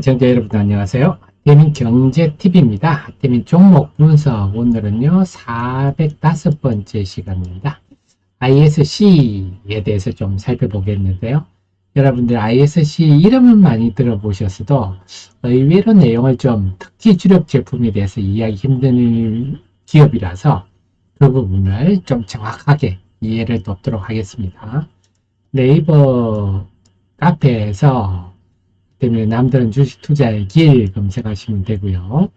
시청자 여러분 안녕하세요. 대민 경제TV입니다. 대민 종목 분석 오늘은요 405번째 시간입니다. ISC에 대해서 좀 살펴보겠는데요. 여러분들 ISC 이름은 많이 들어보셨어도 의외로 내용을 좀 특히 주력 제품에 대해서 이해하기 힘든 기업이라서 그 부분을 좀 정확하게 이해를 돕도록 하겠습니다. 네이버 카페에서 때문에 남다른 주식 투자의 길 검색하시면 되고요.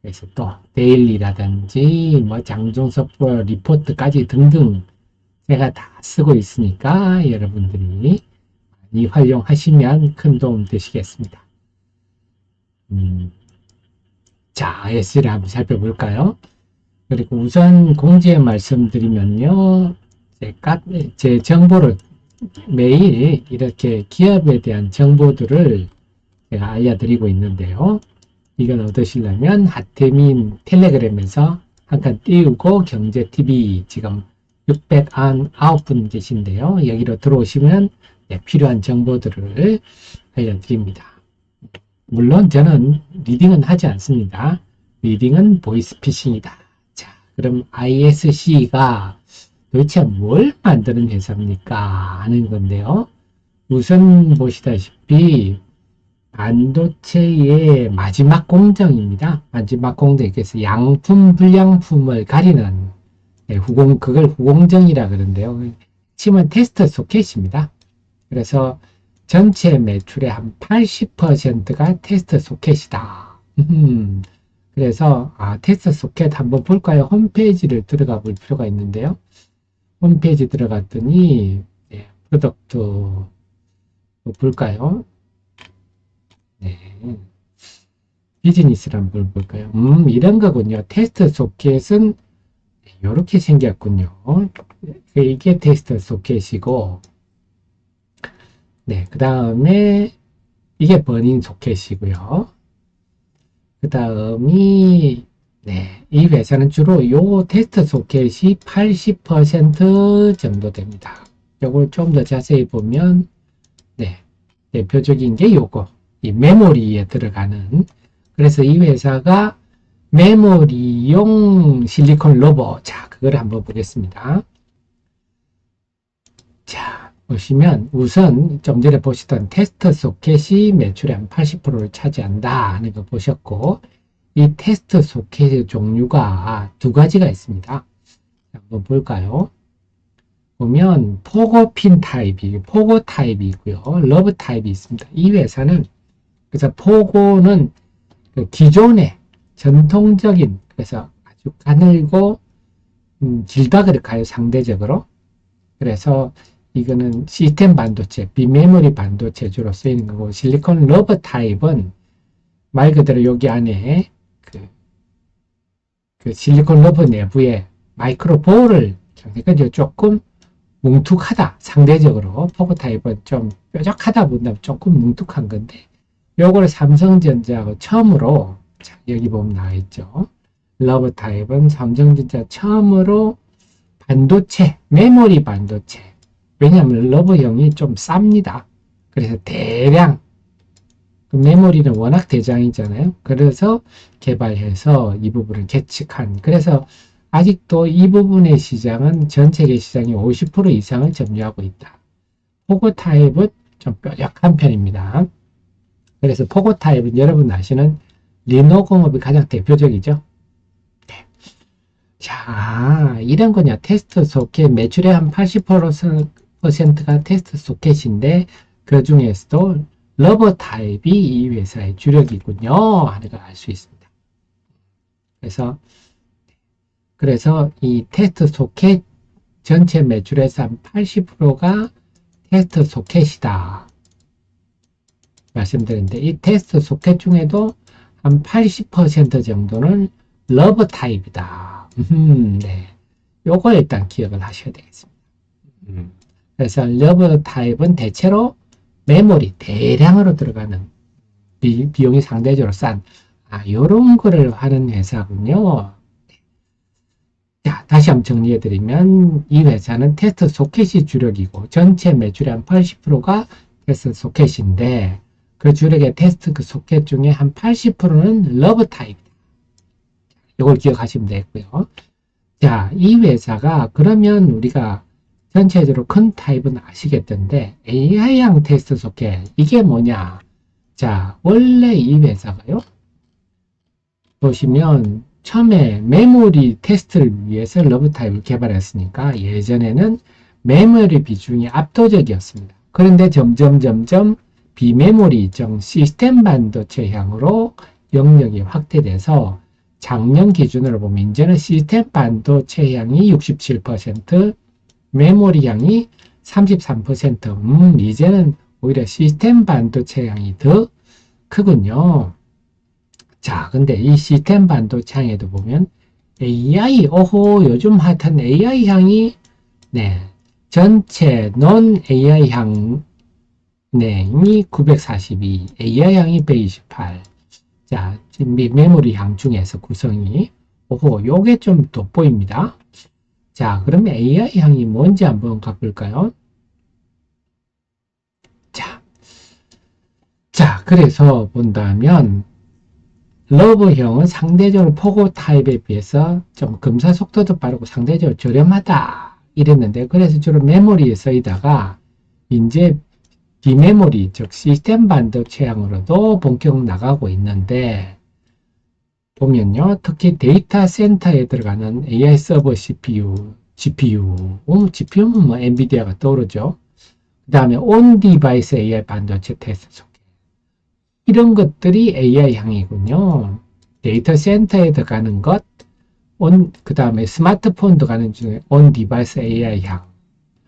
그래서 또 데일리라든지 뭐 장종섭 리포트까지 등등 제가 다 쓰고 있으니까 여러분들이 많이 활용하시면 큰 도움 되시겠습니다. 음, 자, S를 한번 살펴볼까요? 그리고 우선 공지에 말씀드리면요. 제, 카, 제 정보를 매일 이렇게 기업에 대한 정보들을 제가 알려드리고 있는데요. 이걸 얻으시려면 하태민 텔레그램에서 한 칸 띄우고 경제TV 지금 609분 계신데요. 여기로 들어오시면 네, 필요한 정보들을 알려드립니다. 물론 저는 리딩은 하지 않습니다. 리딩은 보이스피싱이다. 자, 그럼 ISC가 도대체 뭘 만드는 회사입니까? 하는 건데요. 우선 보시다시피 반도체의 마지막 공정입니다. 마지막 공정에서 양품 불량품을 가리는 네, 후공 그걸 후공정이라 그러는데요. 핵심은 테스트 소켓입니다. 그래서 전체 매출의 한 80%가 테스트 소켓이다. 음, 그래서 아, 테스트 소켓 한번 볼까요? 홈페이지를 들어가 볼 필요가 있는데요. 홈페이지 들어갔더니 네, 프로덕트 뭐 볼까요? 네. 비즈니스를 한번 볼까요? 음, 이런 거군요. 테스트 소켓은 이렇게 생겼군요. 이게 테스트 소켓이고, 네, 그 다음에 이게 버닝 소켓이고요. 그 다음이 네, 이 회사는 주로 요 테스트 소켓이 80% 정도 됩니다. 요걸 좀 더 자세히 보면, 네, 대표적인 게 요거, 이 메모리에 들어가는, 그래서 이 회사가 메모리용 실리콘 로버, 자, 그걸 한번 보겠습니다. 자, 보시면 우선 좀 전에 보시던 테스트 소켓이 매출의 한 80%를 차지한다 하는 거 보셨고, 이 테스트 소켓의 종류가 두 가지가 있습니다. 한번 볼까요? 보면 포고핀 타입이 포고 타입이 있고요. 러브 타입이 있습니다. 이 회사는 그래서 포고는 그 기존의 전통적인 그래서 아주 가늘고 음, 길다 그럴까요? 상대적으로. 그래서 이거는 시스템 반도체, 비메모리 반도체 주로 쓰이는 거고 실리콘 러브 타입은 말 그대로 여기 안에 그, 그 실리콘 러브 내부에 마이크로 볼을 그러니까 조금 뭉툭하다 상대적으로 포그 타입은 좀 뾰족하다 본다면 조금 뭉툭한 건데 요걸 삼성전자하고 처음으로 자, 여기 보면 나와 있죠. 러브 타입은 삼성전자 처음으로 반도체 메모리 반도체. 왜냐하면 러브형이 좀 쌉니다. 그래서 대량 그 메모리는 워낙 대장이잖아요. 그래서 개발해서 이 부분을 개측한. 그래서 아직도 이 부분의 시장은 전 세계 시장의 50% 이상을 점유하고 있다. 포고 타입은 좀 뾰족한 편입니다. 그래서 포고 타입은 여러분 아시는 리노 공업이 가장 대표적이죠. 네. 자, 이런 거냐. 테스트 소켓 매출의 한 80%가 테스트 소켓인데 그 중에서도 러버 타입이 이 회사의 주력이군요. 하는 걸 알 수 있습니다. 그래서, 그래서 이 테스트 소켓 전체 매출에서 한 80%가 테스트 소켓이다. 말씀드렸는데, 이 테스트 소켓 중에도 한 80% 정도는 러버 타입이다. 음, 네. 요거 일단 기억을 하셔야 되겠습니다. 음. 그래서 러버 타입은 대체로 메모리 대량으로 들어가는 비, 용이 상대적으로 싼 아, 요런 거를 하는 회사군요. 자, 다시 한번 정리해 드리면 이 회사는 테스트 소켓이 주력이고 전체 매출의 한 80%가 테스트 소켓인데 그 주력의 테스트 그 소켓 중에 한 80%는 러브 타입. 이걸 기억하시면 되고요. 자, 이 회사가 그러면 우리가 전체적으로 큰 타입은 아시겠던데 AI형 테스트 소켓 이게 뭐냐? 자, 원래 이 회사가요. 보시면 처음에 메모리 테스트를 위해서 러브 타입을 개발했으니까 예전에는 메모리 비중이 압도적이었습니다. 그런데 점점 점점 비메모리 정 시스템 반도체 향으로 영역이 확대돼서 작년 기준으로 보면 이제는 시스템 반도체 향이 67%, 메모리 향이 33%. 음, 이제는 오히려 시스템 반도체 향이 더 크군요. 자, 근데 이 시스템 반도체 향에도 보면 AI, 오호, 요즘 핫한 AI 향이 네, 전체 non AI 향이 942, AI 향이 128. 자, 메모리 향 중에서 구성이 오호, 요게 좀 돋보입니다. 자, 그러면 AI 향이 뭔지 한번 가볼까요? 자, 자, 그래서 본다면 러브형은 상대적으로 포고 타입에 비해서 좀 검사 속도도 빠르고 상대적으로 저렴하다 이랬는데 그래서 주로 메모리에 쓰이다가 이제 비메모리 즉 시스템 반도체향으로도 본격 나가고 있는데 보면요 특히 데이터 센터에 들어가는 AI 서버 CPU, GPU, 음, GPU는 뭐 엔비디아가 떠오르죠. 그 다음에 온 디바이스 AI 반도체 테스트 소켓 이런 것들이 AI 향이군요. 데이터 센터에 들어가는 것, 온, 그 다음에 스마트폰 들어가는 중에 온 디바이스 AI 향,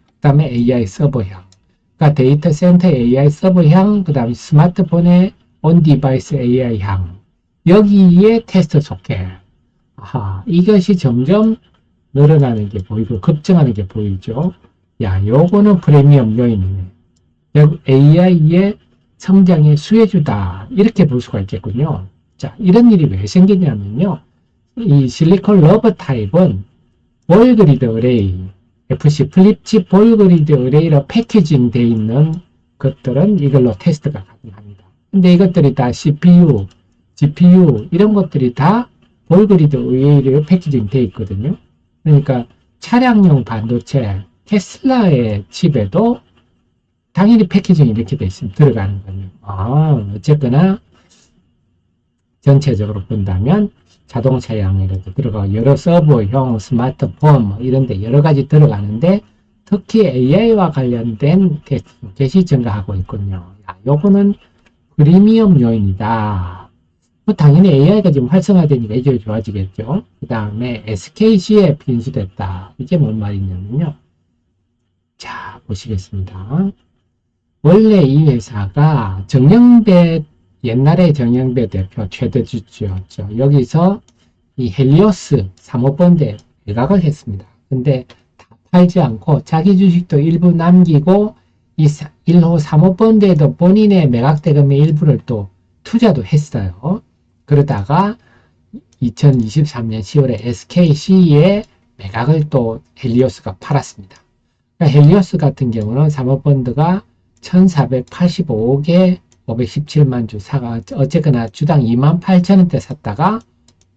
그 다음에 AI 서버 향. 그러니까 데이터 센터 AI 서버 향, 그 다음에 스마트폰의 온 디바이스 AI 향. 여기에 테스트 소켓. 아하, 이것이 점점 늘어나는 게 보이고, 급증하는 게 보이죠. 야, 요거는 프리미엄 요인이네. AI의 성장의 수혜주다. 이렇게 볼 수가 있겠군요. 자, 이런 일이 왜 생기냐면요. 이 실리콘 러버 타입은 볼그리드 어레이, FC 플립칩 볼그리드 어레이로 패키징 되어 있는 것들은 이걸로 테스트가 가능합니다. 근데 이것들이 다 CPU, GPU 이런 것들이 다 볼그리드 어레이로 패키징 되어 있거든요. 그러니까 차량용 반도체 테슬라의 칩에도 당연히 패키징이 이렇게 돼 있으면 들어가는 거예요. 아, 어쨌거나 전체적으로 본다면 자동차 양에도 들어가고 여러 서버형 스마트폰 뭐 이런 데 여러 가지 들어가는데 특히 AI와 관련된 테스트 증가하고 있군요. 야, 요거는 프리미엄 요인이다. 뭐 당연히 AI가 지금 활성화되니까 이제 좋아지겠죠. 그 다음에 SKC에 빈수됐다. 이게 뭔 말이냐면요. 자, 보시겠습니다. 원래 이 회사가 정영배 옛날에 정영배 대표 최대 주주였죠. 여기서 이 헬리오스 사모펀드에 매각을 했습니다. 근데 다 팔지 않고 자기 주식도 일부 남기고 이 1호 사모펀드에도 본인의 매각 대금의 일부를 또 투자도 했어요. 그러다가 2023년 10월에 SKC에 매각을 또 헬리오스가 팔았습니다. 그러니까 헬리오스 같은 경우는 사모펀드가 1485개 517만 주 사가 어쨌거나 주당 2만 8천 원대 샀다가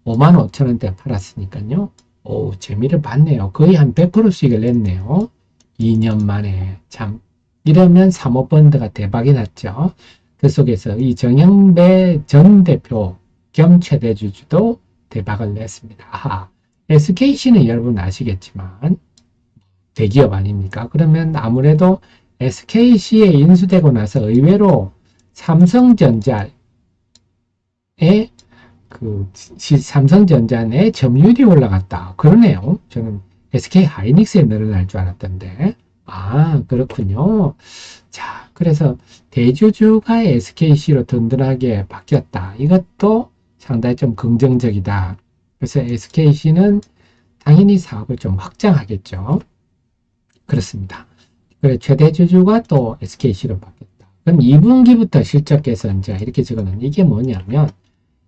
5만 5천 원대 팔았으니까요. 오 재미를 봤네요. 거의 한 100% 수익을 냈네요. 2년 만에 참 이러면 사모펀드가 대박이 났죠. 그 속에서 이 정영배 전 대표 겸 최대 주주도 대박을 냈습니다. 아하, SKC는 여러분 아시겠지만 대기업 아닙니까? 그러면 아무래도 SKC에 인수되고 나서 의외로 삼성전자의 그 시- 삼성전자 내 점유율이 올라갔다. 그러네요. 저는 SK 하이닉스에 늘어날 줄 알았던데. 아, 그렇군요. 자, 그래서 대주주가 SKC로 든든하게 바뀌었다. 이것도 상당히 좀 긍정적이다. 그래서 SKC는 당연히 사업을 좀 확장하겠죠. 그렇습니다. 그래, 최대 주주가 또 SKC로 바뀌었다. 그럼 2분기부터 실적 개선, 자, 이렇게 적어놓은 이게 뭐냐면,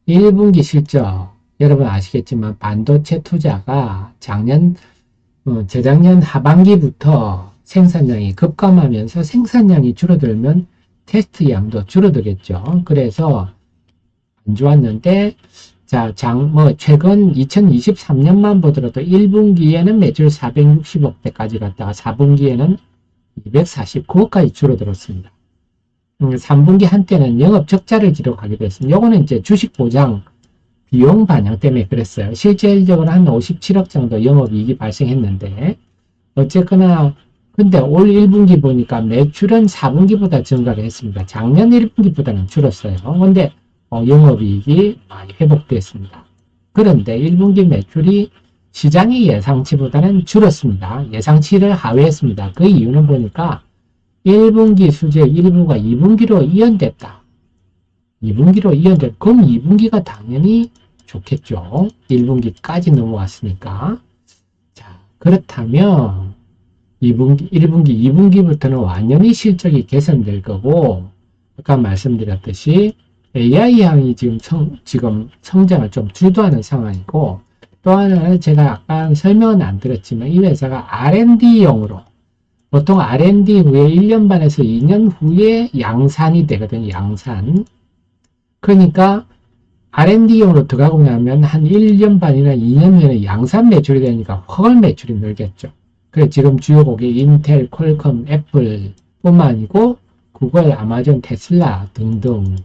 1분기 실적, 여러분 아시겠지만, 반도체 투자가 작년, 어, 재작년 하반기부터 생산량이 급감하면서 생산량이 줄어들면 테스트 양도 줄어들겠죠. 그래서 안 좋았는데 자, 장, 뭐, 최근 2023년만 보더라도 1분기에는 매출 460억대까지 갔다가 4분기에는 249억까지 줄어들었습니다. 음, 3분기 한때는 영업 적자를 기록하기도 했습니다. 요거는 이제 주식 보장 비용 반영 때문에 그랬어요. 실질적으로 한 57억 정도 영업이익이 발생했는데, 어쨌거나, 근데 올 1분기 보니까 매출은 4분기보다 증가를 했습니다. 작년 1분기보다는 줄었어요. 근데 어, 영업이익이 많이 회복됐습니다. 그런데 1분기 매출이 시장의 예상치보다는 줄었습니다. 예상치를 하회했습니다. 그 이유는 보니까 1분기 수재 일부가 2분기로 이연됐다. 2분기로 이연됐, 그럼 2분기가 당연히 좋겠죠. 1분기까지 넘어왔으니까. 자, 그렇다면 2분기, 1분기, 2분기부터는 완전히 실적이 개선될 거고, 아까 말씀드렸듯이 AI 향이 지금 성, 지금 성장을 좀 주도하는 상황이고, 또 하나는 제가 약간 설명은 안 드렸지만, 이 회사가 R&D용으로, 보통 R&D 후에 1년 반에서 2년 후에 양산이 되거든요, 양산. 그러니까, R&D용으로 들어가고 나면 한 1년 반이나 2년 후에는 양산 매출이 되니까 훨 매출이 늘겠죠. 그래 지금 주요 고객 인텔, 퀄컴, 애플 뿐만 아니고 구글, 아마존, 테슬라 등등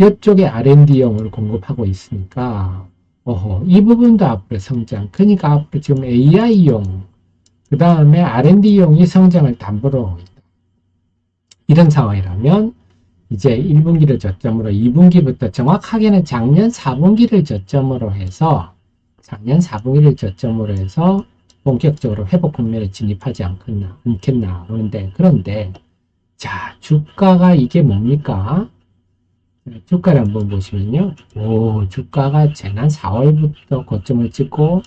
이쪽에 R&D용을 공급하고 있으니까 어허, 이 부분도 앞으로 성장. 그러니까 앞으로 지금 AI용 그 다음에 R&D용이 성장을 담보로 하고 있다. 이런 상황이라면 이제 1분기를 저점으로 2분기부터 정확하게는 작년 4분기를 저점으로 해서 작년 4분기를 저점으로 해서 본격적으로 회복 국면에 진입하지 않겠나, 않겠나 보는데 그런데 자 주가가 이게 뭡니까? 주가를 한번 보시면요. 오 주가가 지난 4월부터 고점을 찍고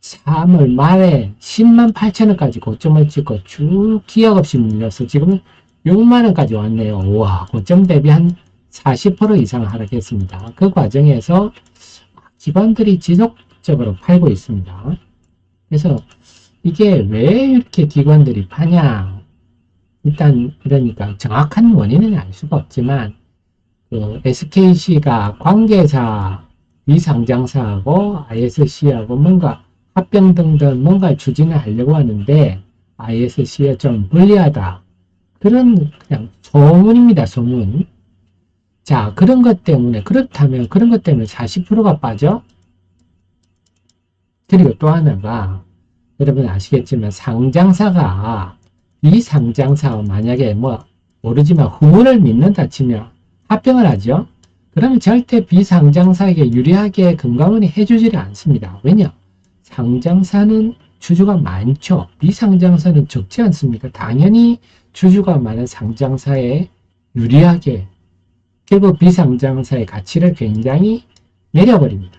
3월 말에 10만 8천원까지 고점을 찍고 쭉 기약 없이 밀려서 지금 6만원까지 왔네요. 우와 고점 대비 한 40% 이상 하락했습니다. 그 과정에서 기관들이 지속적으로 팔고 있습니다. 그래서 이게 왜 이렇게 기관들이 파냐? 일단 그러니까 정확한 원인은 알 수가 없지만 그 SKC가 관계사 미상장사하고 ISC하고 뭔가 합병 등등 뭔가 추진을 하려고 하는데 ISC에 좀 불리하다. 그런 그냥 소문입니다. 소문. 자 그런 것 때문에 그렇다면 그런 것 때문에 40%가 빠져? 그리고 또 하나가 여러분 아시겠지만 상장사가 비상장사가 만약에 뭐 모르지만 후문을 믿는다 치면 합병을 하죠. 그러면 절대 비상장사에게 유리하게 금감원이 해주지를 않습니다. 왜냐? 상장사는 주주가 많죠. 비상장사는 적지 않습니까? 당연히 주주가 많은 상장사에 유리하게 결국 비상장사의 가치를 굉장히 내려버립니다.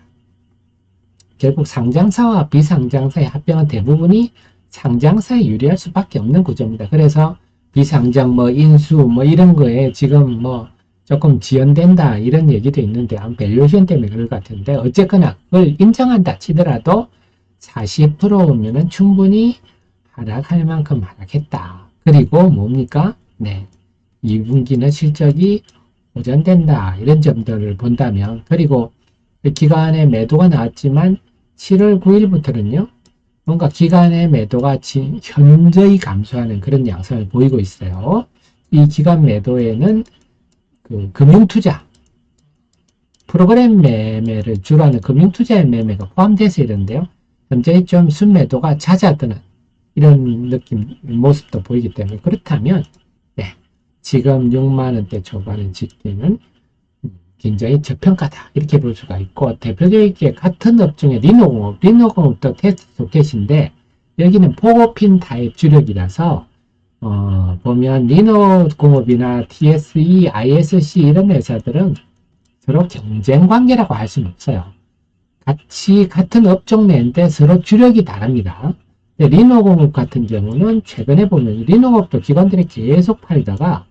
결국 상장사와 비상장사의 합병은 대부분이 상장사에 유리할 수밖에 없는 구조입니다. 그래서 비상장 뭐 인수 뭐 이런 거에 지금 뭐 조금 지연된다 이런 얘기도 있는데 아마 밸류에이션 때문에 그럴 것 같은데 어쨌거나 그걸 인정한다 치더라도 40%면은 충분히 하락할 만큼 하락했다. 그리고 뭡니까? 네. 2분기는 실적이 호전된다. 이런 점들을 본다면 그리고 기간에 매도가 나왔지만 7월 9일부터는요. 뭔가 기간의 매도가 현저히 감소하는 그런 양상을 보이고 있어요. 이 기간 매도에는 그 금융투자, 프로그램 매매를 주로 하는 금융투자의 매매가 포함돼서 이런데요. 현재 좀 순매도가 잦아드는 이런 느낌, 모습도 보이기 때문에 그렇다면, 네, 지금 6만원대 초반을 지키는 굉장히 저평가다. 이렇게 볼 수가 있고, 대표적인 같은 업종의 리노공업, 리노공업도 테스트 소켓인데, 여기는 포고핀 타입 주력이라서, 어, 보면 리노 공업이나 TSE, ISC 이런 회사들은 서로 경쟁 관계라고 할 수는 없어요. 같이 같은 업종 내인데 서로 주력이 다릅니다. 리노 공업 같은 경우는 최근에 보면 리노 공업도 기관들이 계속 팔다가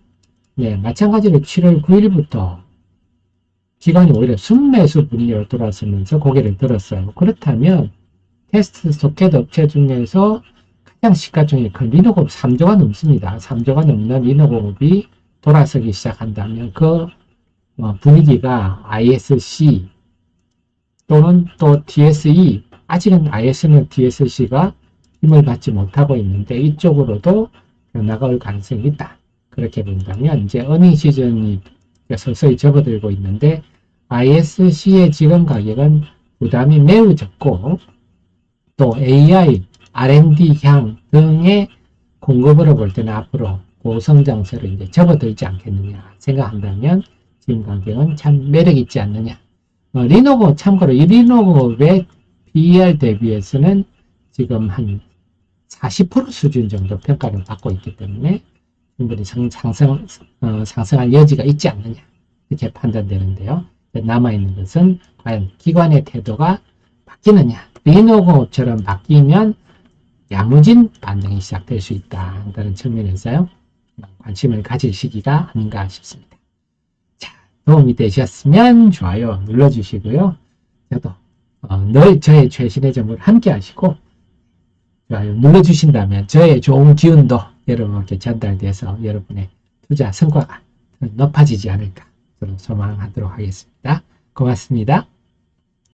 네, 마찬가지로 7월 9일부터 기관이 오히려 순매수 분위기로 돌아서면서 고개를 들었어요. 그렇다면 테스트 소켓 업체 중에서 가장 시가총액 큰 리노공업 3조가 넘습니다. 3조가 넘는 리노공업이 돌아서기 시작한다면 그 어, 분위기가 ISC 또는 또 DSE 아직은 IS는 DSC가 힘을 받지 못하고 있는데 이쪽으로도 변화가 올 가능성이 있다. 그렇게 본다면 이제 어닝 시즌이 서서히 접어들고 있는데 ISC의 지금 가격은 부담이 매우 적고 또 AI, R&D 향 등의 공급으로 볼 때는 앞으로 고성장세로 이제 접어들지 않겠느냐 생각한다면 지금 가격은 참 매력 있지 않느냐. 어, 리노버 참고로 이 리노버의 PER 대비해서는 지금 한 40% 수준 정도 평가를 받고 있기 때문에 충분히 상, 상승, 어, 상승할 여지가 있지 않느냐 이렇게 판단되는데요. 남아있는 것은 과연 기관의 태도가 바뀌느냐 리노버처럼 바뀌면 야무진 반등이 시작될 수 있다. 다른 측면에서요. 관심을 가질 시기가 아닌가 싶습니다. 자, 도움이 되셨으면 좋아요 눌러주시고요. 저도 어, 늘 저의 최신의 정보를 함께 하시고 좋아요 눌러주신다면 저의 좋은 기운도 여러분께 전달돼서 여러분의 투자 성과가 더 높아지지 않을까 저는 소망하도록 하겠습니다. 고맙습니다.